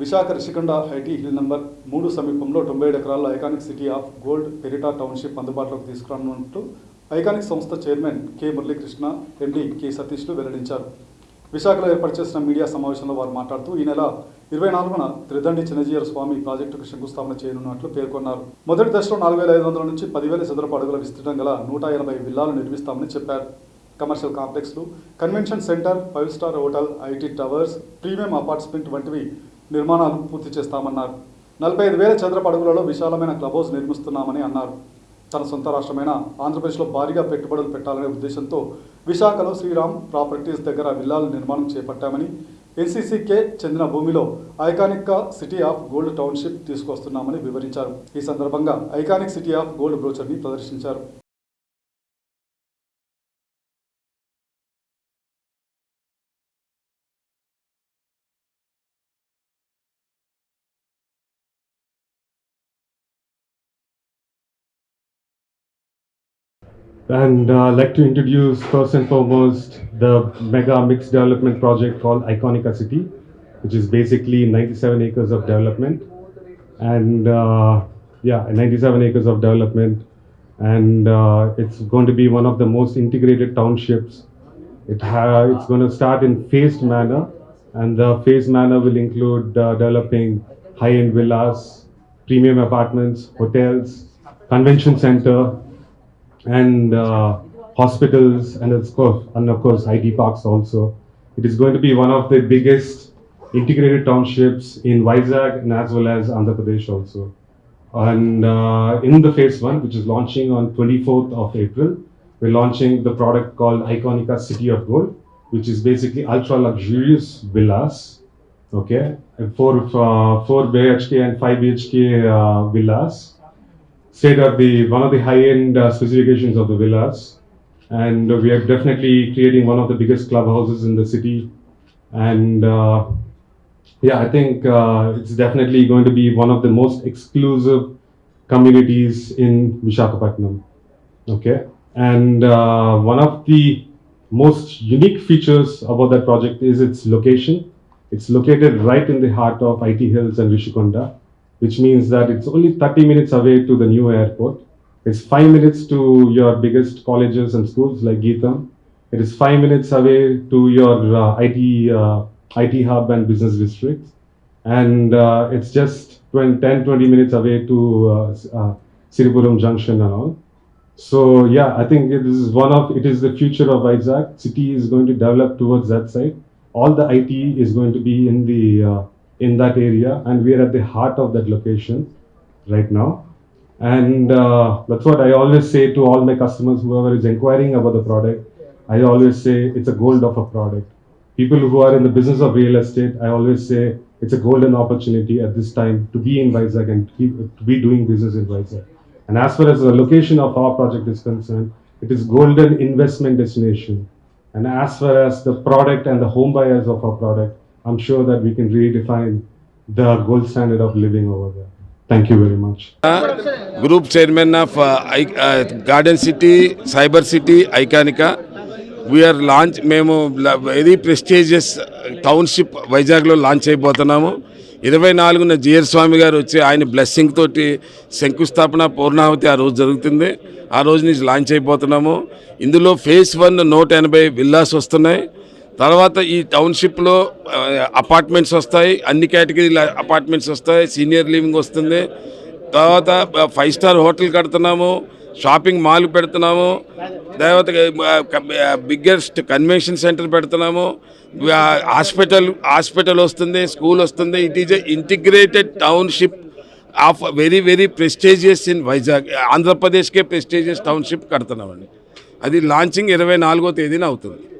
Visakha Rushikonda IT hill number మూడు సమీపంలో తొంభై ఏడు ఎకరాల ఐకానిక్ సిటీ ఆఫ్ గోల్డ్ పెరిటా టౌన్షిప్ అందుబాటులోకి తీసుకురానున్నట్టు ఐకానిక్ సంస్థ chairman K Muralikrishna MD K సతీష్లు వెల్లడించారు. విశాఖలో ఏర్పాటు చేసిన మీడియా సమావేశంలో వారు మాట్లాడుతూ ఈ నెల ఇరవై నాలుగున త్రిదండి చిన్నజీయర్ స్వామి ప్రాజెక్టుకు శంకుస్థాపన చేయనున్నట్లు పేర్కొన్నారు. మొదటి దశలో నాలుగు వేల ఐదు వందల నుంచి పదివేల చదరపు అడుగుల విస్తీర్ణం గల నూట ఎనభై విల్లాలు నిర్మిస్తామని చెప్పారు. Commercial కాంప్లెక్స్లు convention centre five star hotel IT towers premium apartment వంటివి నిర్మాణాలు పూర్తి చేస్తామన్నారు. నలభై ఐదు వేల చదరపు అడుగులలో విశాలమైన క్లబ్ హౌస్ నిర్మిస్తున్నామని అన్నారు. తన సొంత రాష్ట్రమైన ఆంధ్రప్రదేశ్లో భారీగా పెట్టుబడులు పెట్టాలనే ఉద్దేశంతో విశాఖలో శ్రీరామ్ ప్రాపర్టీస్ దగ్గర విల్లాల నిర్మాణం చేపట్టామని ఎన్సీసీకే చెందిన భూమిలో iconic city of gold township తీసుకొస్తున్నామని వివరించారు. ఈ సందర్భంగా ఐకానిక్ సిటీ ఆఫ్ గోల్డ్ బ్రోచర్ని ప్రదర్శించారు. And uh, I'd like to introduce first and foremost the mega mixed development project called Iconica City, which is basically 97 acres of development. And uh, yeah, 97 acres of development. And uh, it's going to be one of the most integrated townships. It ha- it's going to start in phased manner, and the phased manner will include uh, developing high end villas, premium apartments, hotels, convention center, and uh, hospitals and of course and of course IT parks also. It is going to be one of the biggest integrated townships in Vizag and as well as Andhra Pradesh also. And uh, in the phase one, which is launching on 24th of April, we're launching the product called Iconica City of Gold, which is basically ultra luxurious villas. Okay, and four uh, four BHK and five BHK uh, villas state of the one of the high-end uh, specifications of the villas, and we are definitely creating one of the biggest clubhouses in the city. And uh, yeah, I think uh, it's definitely going to be one of the most exclusive communities in Vishakhapatnam. Okay, and uh, one of the most unique features about that project is its location. It's located right in the heart of IT Hills and Rishikonda which means that it's only 30 minutes away to the new airport. It's five minutes to your biggest colleges and schools like Geetham. It is five minutes away to your uh, IT, uh, IT hub and business districts. And uh, it's just 20, 10, 20 minutes away to uh, uh, Siripuram Junction and all. So yeah, I think it is one of, it is the future of Isaac. City is going to develop towards that side. All the IT is going to be in the, uh, in that area and we are at the heart of that location right now and uh, that's what i always say to all my customers whoever is inquiring about the product i always say it's a gold of a product people who are in the business of real estate i always say it's a golden opportunity at this time to be in Vizag and keep, to be doing business in Vizag. And as far as the location of our project is concerned, it is golden investment destination. And as far as the product and the home buyers of our product, I'm sure that we can redefine the gold standard of living over there. Thank you very much. Group chairman of garden city cyber city ఐకానికా we are launch మేము very prestigious township వైజాగ్లో launch అయిపోతున్నాము. ఇరవై నాలుగున GR స్వామి గారు వచ్చి ఆయన blessing తోటి శంకుస్థాపన పూర్ణాహుతి ఆ రోజు జరుగుతుంది. ఆ రోజు నుంచి లాంచ్ అయిపోతున్నాము. ఇందులో ఫేస్ వన్ నూట ఎనభై విల్లాస్ వస్తున్నాయి. తర్వాత ఈ టౌన్షిప్లో అపార్ట్మెంట్స్ వస్తాయి. అన్ని కేటగిరీల అపార్ట్మెంట్స్ వస్తాయి. సీనియర్ లివింగ్ వస్తుంది. తర్వాత ఫైవ్ స్టార్ హోటల్ కడుతున్నాము. షాపింగ్ మాల్ పెడుతున్నాము. తర్వాత బిగ్గెస్ట్ కన్వెన్షన్ సెంటర్ పెడుతున్నాము. హాస్పిటల్ హాస్పిటల్ వస్తుంది స్కూల్ వస్తుంది. It is a integrated township of very very prestigious in Vizag ఆంధ్రప్రదేశ్కే prestigious township కడుతున్నామండి. అది లాంచింగ్ ఇరవై నాలుగో తేదీన అవుతుంది.